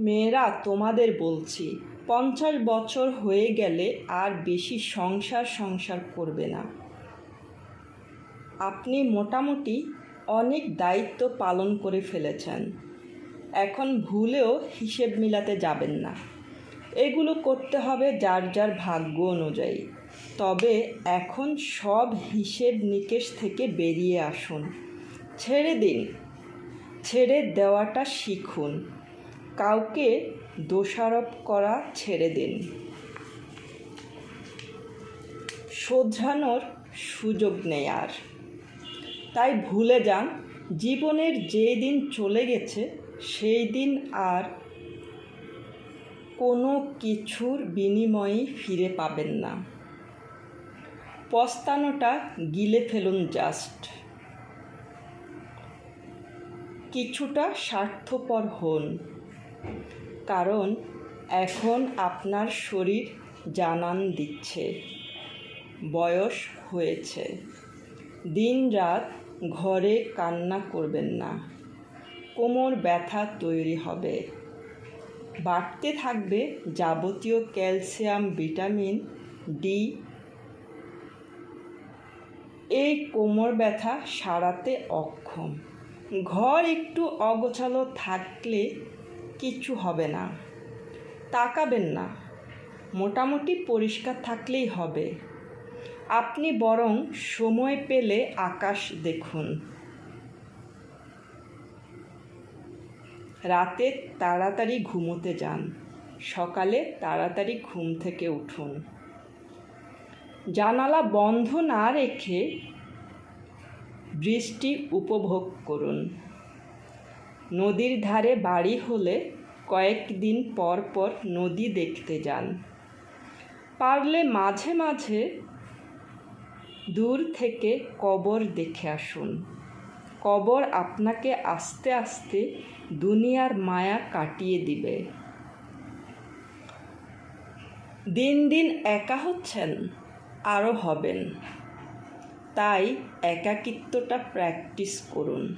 মেয়েরা তোমাদের বলছি, পঞ্চাশ বছর হয়ে গেলে আর বেশি সংসার সংসার করবে না। আপনি মোটামুটি অনেক দায়িত্ব পালন করে ফেলেছেন। এখন ভুলেও হিসেব মিলাতে যাবেন না। এগুলো করতে হবে যার যার ভাগ্য অনুযায়ী। তবে এখন সব হিসেব নিকেশ থেকে বেরিয়ে আসুন। ছেড়ে দিন। ছেড়ে দেওয়াটা শিখুন। কাউকে দোষারোপ করা ছেড়ে দিন। শোধরানোর সুযোগ নেই আর। তাই ভুলে যান, জীবনের যে দিন চলে গেছে, সেই দিন আর কোনো কিছুর বিনিময়ে ফিরে পাবেন না। পস্তানোটা গিলে ফেলুন জাস্ট। কিছুটা স্বার্থপর হন। কারণ এখন আপনার শরীর জানান দিচ্ছে। বয়স হয়েছে। দিন রাত ঘরে কান্না করবেন না। কোমর ব্যথা তৈরি হবে। বাড়তে থাকবে যাবতীয় ক্যালসিয়াম, ভিটামিন, ডি। এই কোমর ব্যথা সারাতে অক্ষম। ঘর একটু অগোছালো থাকলে কিছু হবে না। তাকাবেন না। মোটামুটি পরিষ্কার থাকলেই হবে। আপনি বরং সময় পেলে আকাশ দেখুন। রাতে তাড়াতাড়ি ঘুমোতে যান। সকালে তাড়াতাড়ি ঘুম থেকে উঠুন। জানালা বন্ধ না রেখে বৃষ্টি উপভোগ করুন। নদীর ধারে বাড়ি হলে কয়েকদিন পর পর নদী দেখতে যান। পারলে মাঝে মাঝে দূর থেকে কবর দেখে আসুন। কবর আপনাকে আস্তে আস্তে দুনিয়ার মায়া কাটিয়ে দিবে। দিন দিন একা হচ্ছেন আরও হবেন। তাই একাকিত্বটা প্র্যাকটিস করুন।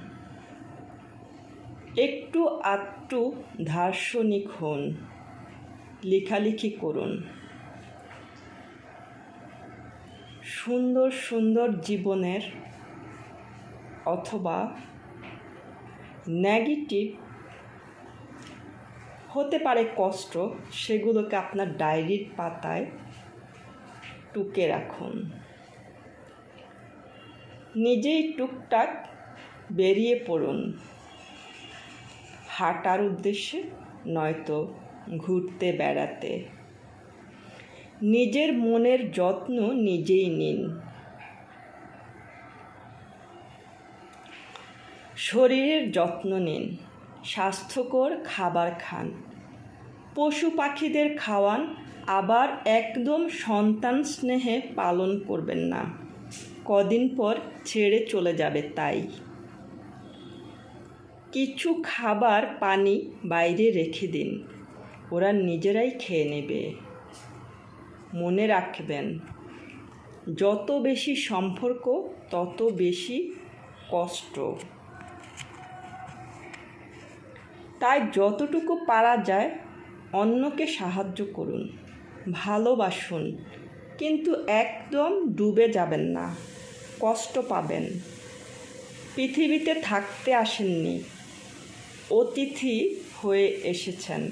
একটু আধটু দার্শনিক হন, লেখালেখি করুন। সুন্দর সুন্দর জীবনের অথবা নেগেটিভ হতে পারে কষ্ট, সেগুলোকে আপনার ডায়েরির পাতায় টুকে রাখুন। নিজেই টুকটাক বেরিয়ে পড়ুন। হাঁটার উদ্দেশ্যে নয়তো ঘুরতে, বেড়াতে। নিজের মনের যত্ন নিজেই নিন। শরীরের যত্ন নিন। স্বাস্থ্যকর খাবার খান। পশু পাখিদের খাওয়ান আবার একদম সন্তান স্নেহে পালন করবেন না। কদিন পর ছেড়ে চলে যাবে তাই। কিছু খাবার পানি বাইরে রেখে দিন। ওরা নিজেরাই খেয়ে নেবে। মনে রাখবেন, যত বেশি সম্পর্ক, তত বেশি কষ্ট। তাই যতটুকু পারা যায়, অন্যকে সাহায্য করুন, ভালোবাসুন, কিন্তু একদম ডুবে যাবেন না, কষ্ট পাবেন। পৃথিবীতে থাকতে আসেননি। অতিথি হয়ে এসেছেন।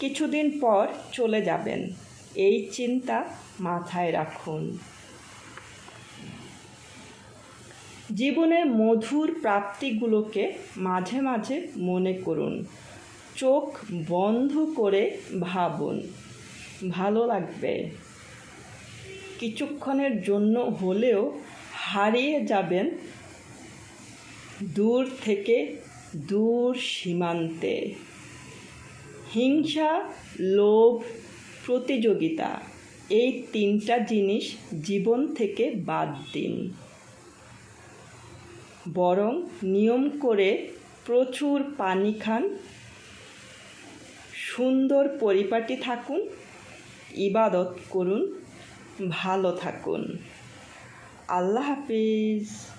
কিছুদিন পর চলে যাবেন। এই চিন্তা মাথায় রাখুন। জীবনের মধুর প্রাপ্তিগুলোকে মাঝে মাঝে মনে করুন। চোখ বন্ধ করে ভাবুন। ভালো লাগবে। কিছুক্ষণের জন্য হলেও হারিয়ে যাবেন। দূর থেকে দূর সীমান্তে হিংসা, লোভ, প্রতিযোগিতা, এই তিনটা জিনিস জীবন থেকে বাদ দিন। বরং নিয়ম করে প্রচুর পানি খান, সুন্দর পরিপাটি থাকুন, ইবাদত করুন, ভালো থাকুন। আল্লাহ হাফিজ।